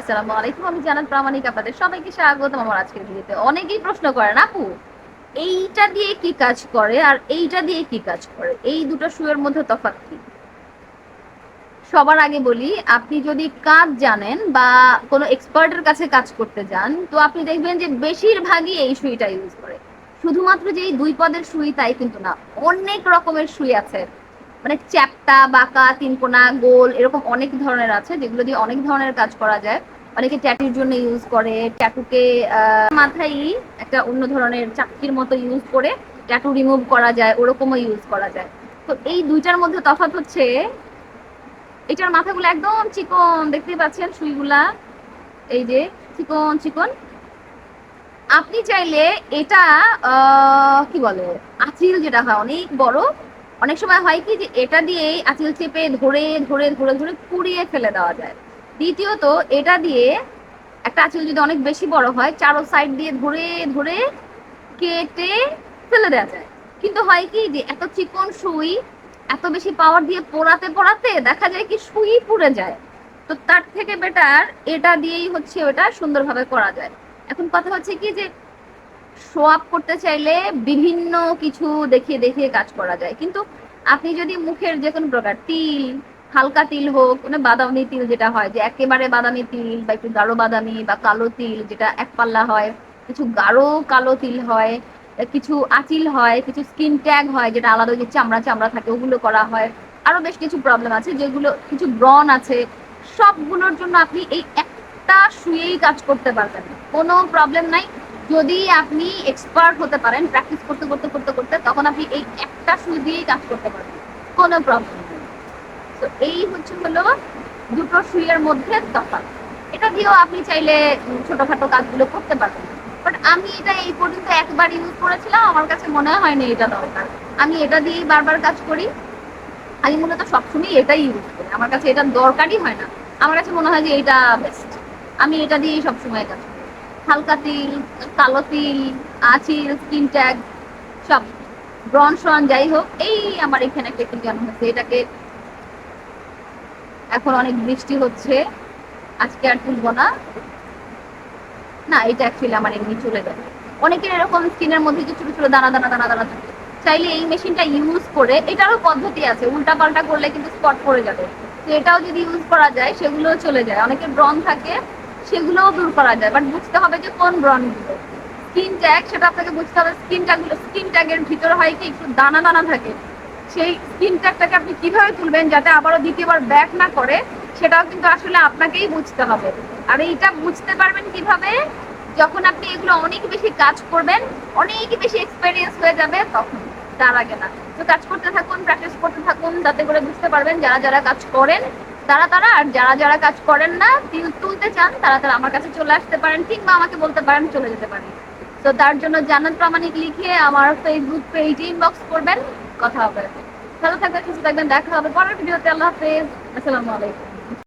আসসালামু আলাইকুম। আমি জানাত প্রামাণিক আপনাদের সবাইকে স্বাগতম। আমার আজকের ভিডিওতে অনেকেই প্রশ্ন করেন, আপু, এইটা দিয়ে কি কাজ করে আর এইটা দিয়ে কি কাজ করে? এই দুটো শুয়ের মধ্যে তফাৎ কি? সবার আগে বলি, আপনি যদি কাজ জানেন বা কোনো এক্সপার্টের কাছে কাজ করতে যান, তো আপনি দেখবেন যে বেশিরভাগই এই সুইটা ইউজ করে। শুধুমাত্র যে এই দুই পদের সুই তাই কিন্তু না, অনেক রকমের সুই আছে। মানে চ্যাপটা, বাঁকা, তিনকোনা, গোল এরকম অনেক ধরনের আছে যেগুলো দিয়ে অনেক ধরনের কাজ করা যায়। অনেকে ট্যাটুর জন্য ইউজ করে ট্যাটুকে মাথায় একটা অন্য ধরনের চাকরির মতো ইউজ করে ট্যাটু রিমুভ করা যায়, ওরকমও ইউজ করা যায়। তো এই দুইটার মধ্যে তফাৎ হচ্ছে, এটার মাথাগুলো একদম চিকন দেখতে পাচ্ছেন সুইগুলা? এই যে, চিকন চিকন। আপনি চাইলে এটা কি বলে, আচিল যেটা হয়, অনেক বড় অনেক সময় হয় কি যে এটা দিয়েই আচিল চেপে ধরে ধরে ধরে ধরে পুড়িয়ে ফেলে দেওয়া যায়। দ্বিতীয়ত, এটা দিয়ে একটা আচিল যদি অনেক বেশি বড় হয়, চারো সাইড দিয়ে ধরে ধরে কেটে ফেলে দেওয়া যায়। কিন্তু হয় কি যে এত চিকন সুই, এত বেশি পাওয়ার দিয়ে পোড়াতে পোড়াতে দেখা যায় কি সুই পুড়ে যায়। তো তার থেকে বেটার এটা দিয়েই হচ্ছে ওটা সুন্দরভাবে করা যায়। এখন কথা হচ্ছে কি যে শো আপ করতে চাইলে বিভিন্ন কিছু দেখিয়ে দেখিয়ে কাজ করা যায়। কিন্তু আপনি যদি মুখের যে কোনো প্রকার তিল, হালকা তিল হোক মানে বাদামি তিল যেটা হয়, যে একেবারে বাদামি তিল বা একটু গাঢ় বাদামি বা কালো তিল যেটা এক পাল্লা হয়, কিছু গাঢ় কালো তিল হয়, কিছু আচিল হয়, কিছু স্কিন ট্যাগ হয়, যেটা আলাদা যে চামড়া চামড়া থাকে, ওগুলো করা হয়। আরও বেশ কিছু প্রবলেম আছে, যেগুলো কিছু ব্রন আছে, সবগুলোর জন্য আপনি এই একটা শুয়েই কাজ করতে পারবেন কোনো প্রবলেম নাই যদি আপনি এক্সপার্ট হতে পারেন প্র্যাকটিস করতে করতে করতে করতে, তখন আপনি এই একটা সুই দিয়েই কাজ করতে পারবেন। কোনো প্রবলেম নেই। তো এই হচ্ছে হলো দুটো সুইয়ের মধ্যে তফাৎ। এটা দিয়েও আপনি চাইলে ছোটখাটো কাজগুলো করতে পারবেন। বাট আমি এটা এই পর্যন্ত একবার ইউজ করেছিলাম, আমার কাছে মনে হয়নি এটা দরকার। আমি এটা দিয়েই বারবার কাজ করি। আমি মূলত সবসময় এটাই ইউজ করি। আমার কাছে এটা দরকারই হয় না। আমার কাছে মনে হয় যে এটা বেস্ট আমি এটা দিয়েই সবসময় কাজ করি। হালকা তিল, কালো তিল, আচিল স্কিন ট্যাগ সব। ব্রন শন যাই হোক, এই আমার এখানে একটা একটু জানা হচ্ছে এটাকে এখন অনেক বৃষ্টি হচ্ছে, আজকে আর তুলবো না। না, এটা অ্যাকচুয়ালি আমার এমনি চলে যাবে। অনেকের এরকম স্কিনের মধ্যে যে ছোট ছোট দানা দানা দানা দানা থাকে। চাইলে এই মেশিনটা ইউজ করে, এটারও পদ্ধতি আছে। উল্টা পাল্টা করলে কিন্তু স্পট পড়ে যাবে। তো এটাও যদি ইউজ করা যায়, সেগুলোও চলে যায়। অনেকের ব্রন থাকে সেগুলোও দূর করা যায় বাট বুঝতে হবে যে কোন ব্রনগুলো। স্কিন ট্যাগ সেটা আপনাকে বুঝতে হবে স্কিন ট্যাগগুলো স্কিন ট্যাগের ভিতরে হয় কি, একটু দানা দানা থাকে। সেই স্কিন ট্যাগটাকে আপনি কীভাবে তুলবেন যাতে আবারও দ্বিতীয়বার ব্যাক না করে, সেটাও কিন্তু আসলে আপনাকেই বুঝতে হবে। আর এইটা বুঝতে পারবেন কীভাবে? যখন আপনি এগুলো অনেক বেশি কাজ করবেন, অনেক বেশি এক্সপেরিয়েন্স হয়ে যাবে, তখন তার আগে না। তো কাজ করতে থাকুন প্র্যাকটিস করতে থাকুন, যাতে করে বুঝতে পারবেন যারা যারা কাজ করেন তারা তারা, আর যারা যারা কাজ করেন না, তিল তুলতে চান, তারা তারা আমার কাছে চলে আসতে পারেন, কিংবা আমাকে বলতে পারেন, চলে যেতে পারেন। তো তার জন্য জানান, প্রামাণিক লিখে আমার ফেসবুক পেজে ইনবক্স করবেন, কথা হবে। ভালো থাকবেন, সুস্থ থাকবেন, দেখা হবে পরের ভিডিওতে। আল্লাহ হাফেজ। আসসালামু আলাইকুম।